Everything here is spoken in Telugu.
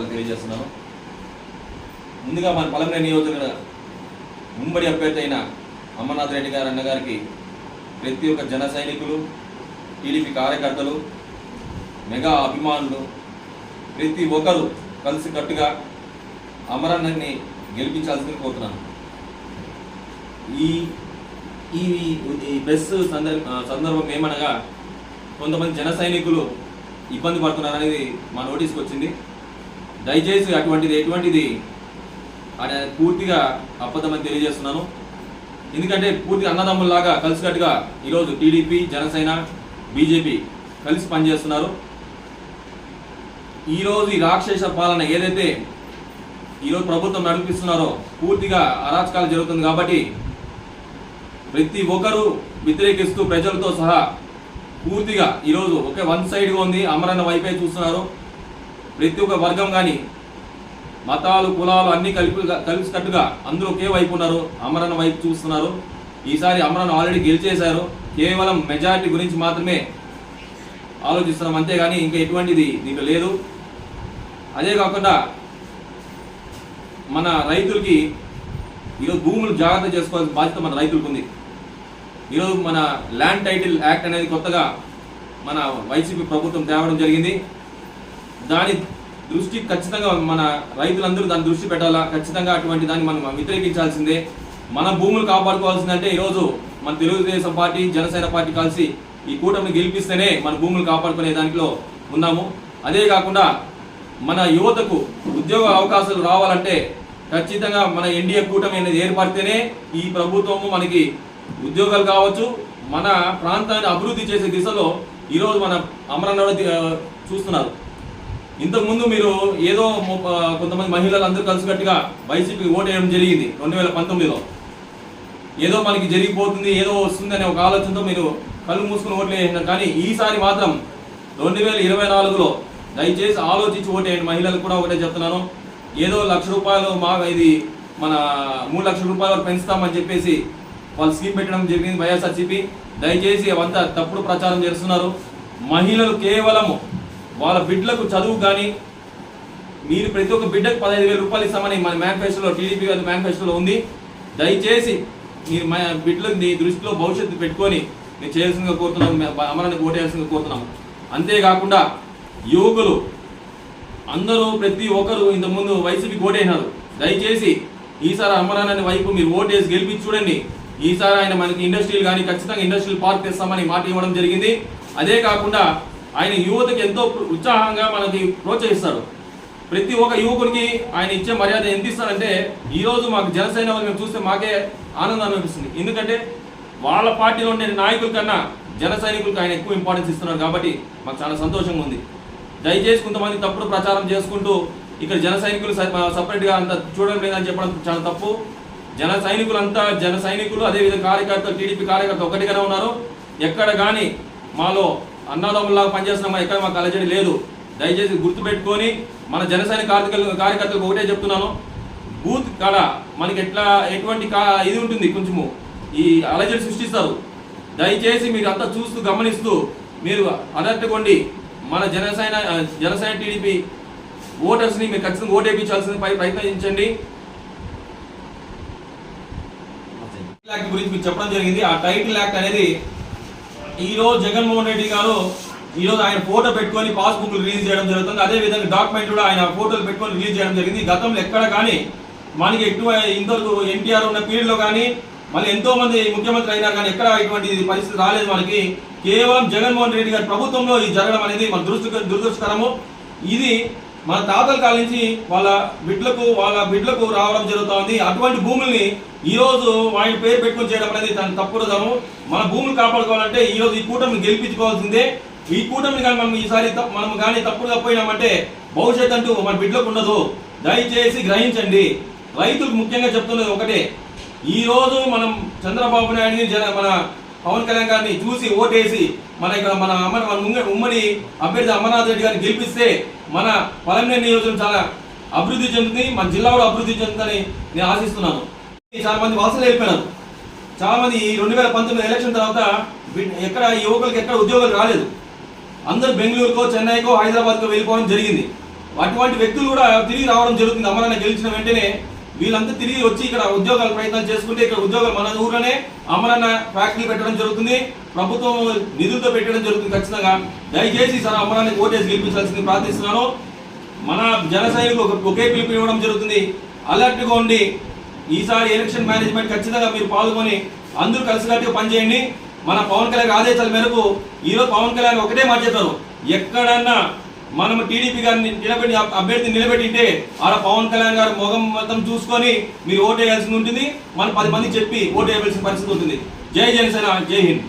నమస్కారాలు తెలియజేస్తున్నాను. ముందుగా మన పలమనే నియోజకవర్గ ముంబడి అభ్యర్థి అయిన అమర్నాథ్ రెడ్డి గారు అన్నగారికి ప్రతి ఒక్క జన సైనికులు టీడీపీ కార్యకర్తలు మెగా అభిమానులు ప్రతి ఒక్కరూ కలిసి కట్టుగా అమరన్నని గెలిపించాల్సింది కోరుతున్నాను. ఈ ఈ ఈ బెస్ సందర్భ సందర్భం ఏమనగా కొంతమంది జన సైనికులు ఇబ్బంది పడుతున్నారనేది మా నోటీస్కి వచ్చింది. దయచేసి అటువంటిది ఎటువంటిది? అని పూర్తిగా అబద్ధమని తెలియజేస్తున్నాను. ఎందుకంటే పూర్తి అన్నదమ్ముల్లాగా కలిసికట్టుగా ఈరోజు టీడీపీ జనసేన బీజేపీ కలిసి పనిచేస్తున్నారు. ఈరోజు ఈ రాక్షస పాలన ఏదైతే ఈరోజు ప్రభుత్వం నడిపిస్తున్నారో పూర్తిగా అరాచకాలు జరుగుతుంది కాబట్టి ప్రతి ఒక్కరూ వ్యతిరేకిస్తూ ప్రజలతో సహా పూర్తిగా ఈరోజు ఒకే వన్ సైడ్గా ఉంది. అమరన్న వైపే చూస్తున్నారు. ప్రతి ఒక్క వర్గం కానీ మతాలు కులాలు అన్నీ కలిపి కలిసికట్టుగా అందరూ ఒకే వైపు ఉన్నారు. అమరణ వైపు చూస్తున్నారు. ఈసారి అమరణ ఆల్రెడీ గెలిచేశారు. కేవలం మెజారిటీ గురించి మాత్రమే ఆలోచిస్తున్నాం. అంతేగాని ఇంకా ఎటువంటిది దీంట్లో లేదు. అదే కాకుండా మన రైతులకి ఈరోజు భూములు జాగ్రత్త చేసుకోవాల్సిన బాధ్యత మన రైతులకు ఉంది. ఈరోజు మన ల్యాండ్ టైటిల్ యాక్ట్ అనేది కొత్తగా మన వైసీపీ ప్రభుత్వం తేవడం జరిగింది. దాని దృష్టి ఖచ్చితంగా మన రైతులందరూ దాని దృష్టి పెట్టాలా? ఖచ్చితంగా అటువంటి దాన్ని మనం వ్యతిరేకించాల్సిందే. మన భూములు కాపాడుకోవాల్సిందంటే ఈరోజు మన తెలుగుదేశం పార్టీ జనసేన పార్టీ కలిసి ఈ కూటమిని గెలిపిస్తేనే మన భూములు కాపాడుకునే దాంట్లో ఉన్నాము. అదే కాకుండా మన యువతకు ఉద్యోగ అవకాశాలు రావాలంటే ఖచ్చితంగా మన ఎన్డీఏ కూటమి అనేది ఏర్పడితేనే ఈ ప్రభుత్వము మనకి ఉద్యోగాలు కావచ్చు మన ప్రాంతాన్ని అభివృద్ధి చేసే దిశలో ఈరోజు మన అమరనాథ్ చూస్తున్నారు. ఇంతకుముందు మీరు ఏదో కొంతమంది మహిళలు అందరూ కలిసికట్టుగా వైసీపీకి ఓటేయడం జరిగింది రెండు వేల పంతొమ్మిదిలో. ఏదో మనకి జరిగిపోతుంది ఏదో వస్తుంది అనే ఒక ఆలోచనతో మీరు కళ్ళు మూసుకుని ఓట్లు వేసినారు కానీ ఈసారి మాత్రం రెండు వేల ఇరవై నాలుగులో దయచేసి ఆలోచించి ఓటేయండి మహిళలకు కూడా ఒకటే చెప్తున్నాను. ఏదో లక్ష రూపాయలు మా ఇది మన మూడు లక్షల రూపాయలు వరకు పెంచుతామని చెప్పేసి వాళ్ళు స్కీమ్ పెట్టడం జరిగింది వైఎస్ఆర్సీపీ. దయచేసి అవంతా తప్పుడు ప్రచారం చేస్తున్నారు. మహిళలు కేవలము వాళ్ళ బిడ్డలకు చదువు కానీ మీరు ప్రతి ఒక్క బిడ్డకు పదహైదు వేల రూపాయలు ఇస్తామని మన మేనిఫెస్టోలో టీడీపీ గారి మేనిఫెస్టోలో ఉంది. దయచేసి మీరు మా బిడ్డలకు మీ దృష్టిలో భవిష్యత్తు పెట్టుకొని మేము చేయాల్సిందిగా కోరుతున్నాం అమరాన్ని ఓటేయాల్సిందిగా కోరుతున్నాము అంతేకాకుండా యువకులు అందరూ ప్రతి ఒక్కరు ఇంతకుముందు వైసీపీకి ఓటేసినారు. దయచేసి ఈసారి అమరాన్ని వైపు మీరు ఓటేసి గెలిపించి చూడండి. ఈసారి ఆయన మనకి ఇండస్ట్రీలు కానీ ఖచ్చితంగా ఇండస్ట్రియల్ పార్క్ తెస్తామని మాట ఇవ్వడం జరిగింది. అదే కాకుండా ఆయన యువతకి ఎంతో ఉత్సాహంగా మనకి ప్రోత్సహిస్తాడు ప్రతి ఒక్క యువకుడికి ఆయన ఇచ్చే మర్యాద ఎంత ఇస్తారంటే ఈరోజు మాకు జనసేన వాళ్ళు మేము చూస్తే మాకే ఆనందం అనిపిస్తుంది. ఎందుకంటే వాళ్ళ పార్టీలో ఉండే నాయకుల కన్నా జన సైనికులకు ఆయన ఎక్కువ ఇంపార్టెన్స్ ఇస్తున్నారు కాబట్టి మాకు చాలా సంతోషంగా ఉంది. దయచేసి కొంతమంది తప్పుడు ప్రచారం చేసుకుంటూ ఇక్కడ జన సైనికులు సపరేట్గా అంత చూడడం లేదని చెప్పడం చాలా తప్పు. జన సైనికులంతా జన సైనికులు అదేవిధంగా కార్యకర్తలు టీడీపీ కార్యకర్తలు ఒకటిగానే ఉన్నారు. ఎక్కడ కానీ మాలో అన్నదమ్ములాగా పనిచేస్తున్నామా ఎక్కడ మాకు అలజడి లేదు. దయచేసి గుర్తుపెట్టుకొని మన జనసేన కార్యకర్తలు కార్యకర్తలకు ఒకటే చెప్తున్నాను. బూత్ కాడ మనకి ఎట్లా ఎటువంటి కా ఇది ఉంటుంది కొంచెము ఈ అలజడి సృష్టిస్తారు. దయచేసి మీరు అంతా చూస్తూ గమనిస్తూ మీరు అలర్ట్ కొండి మన జనసేన జనసేన టీడీపీ ఓటర్స్ని మీరు ఖచ్చితంగా ఓటేపించాల్సిన పై ప్రయత్నించండి. గురించి మీకు చెప్పడం జరిగింది. ఆ టైటిల్ యాక్ట్ అనేది ఈరోజు జగన్మోహన్ రెడ్డి గారు ఈరోజు ఆయన ఫోటో పెట్టుకొని పాస్బుక్ రిలీజ్ చేయడం జరుగుతుంది. అదే విధంగా డాక్యుమెంట్ కూడా ఆయన ఫోటోలు పెట్టుకొని రిలీజ్ చేయడం జరిగింది. గతంలో ఎక్కడ కానీ మనకి ఎక్కువ ఇంతవరకు ఎన్టీఆర్ ఉన్న పీరియడ్లో కానీ మళ్ళీ ఎంతో మంది ముఖ్యమంత్రి అయినా కానీ ఎక్కడ ఇటువంటి పరిస్థితి రాలేదు మనకి. కేవలం జగన్మోహన్ రెడ్డి గారి ప్రభుత్వంలో ఇది జరగడం అనేది మన దురదృష్ట దురదృష్టకరము. ఇది మన తాతల కాల నుంచి వాళ్ళ బిడ్లకు వాళ్ళ బిడ్లకు రావడం జరుగుతోంది. అటువంటి భూముల్ని ఈరోజు రోజు పేరు పెట్టుకొని చేయడం అనేది తన తప్పురదము మన భూములు కాపాడుకోవాలంటే ఈరోజు ఈ కూటమిని గెలిపించుకోవాల్సిందే. ఈ కూటమిని కానీ మనం ఈసారి తప్పు- మనం కానీ తప్పుడుగా పోయినామంటే భవిష్యత్ అంటూ మన బిడ్డలకు ఉండదు. దయచేసి గ్రహించండి. రైతులకు ముఖ్యంగా చెప్తున్నది ఒకటే. ఈ రోజు మనం చంద్రబాబు నాయుడిని జన మన పవన్ కళ్యాణ్ గారిని చూసి ఓటేసి మన ఇక్కడ మన అమ్మ మన ముంగడి ఉమ్మడి అభ్యర్థి అమర్నాథ్ రెడ్డి గారిని గెలిపిస్తే మన పలమనేరు నియోజకవర్గం చాలా అభివృద్ధి చెందుతుంది మన జిల్లా కూడా అభివృద్ధి చెందుతుందని నేను ఆశిస్తున్నాను. చాలా మంది వలసలు వెళ్ళిపోయినారు చాలా మంది ఈ రెండు వేల పంతొమ్మిది ఎలక్షన్ తర్వాత ఎక్కడ ఈ యువకులకు ఎక్కడ ఉద్యోగాలు రాలేదు. అందరూ బెంగళూరుకో చెన్నైకో హైదరాబాద్కో వెళ్ళిపోవడం జరిగింది. అటువంటి వ్యక్తులు కూడా తిరిగి రావడం జరుగుతుంది. అమరాన్ని గెలిచిన వెంటనే వీళ్ళంతా తిరిగి వచ్చి ఇక్కడ ఉద్యోగాల ప్రయత్నం చేసుకుంటే ఇక్కడ ఉద్యోగాలు మన ఊర్లోనే అమరన్న ఫ్యాక్టరీ పెట్టడం జరుగుతుంది. ప్రభుత్వం నిధులతో పెట్టడం జరుగుతుంది ఖచ్చితంగా. దయచేసి సార్ అమరాన్ని ఓటేసి గెలిపించాల్సింది ప్రార్థిస్తున్నాను. మన జన ఒక- ఒకే పిలుపు ఇవ్వడం జరుగుతుంది. అలర్ట్గా ఉండి ఈసారి ఎలక్షన్ మేనేజ్మెంట్ ఖచ్చితంగా మీరు పాల్గొని అందరూ కలిసికట్టుగా పనిచేయండి. మన పవన్ కళ్యాణ్ ఆదేశాల మేరకు ఈరోజు పవన్ కళ్యాణ్ ఒకటే మాట చెప్పారు. ఎక్కడన్నా మనం టీడీపీ గారిని నిలబెట్టి అభ్యర్థిని నిలబెట్టింటే ఆడ పవన్ కళ్యాణ్ గారు మొగం మొత్తం చూసుకొని మీరు ఓటు వేయాల్సి ఉంటుంది. మనం పది మంది చెప్పి ఓటు వేయవలసిన పరిస్థితి ఉంటుంది. జై జనసేన జై హింద్.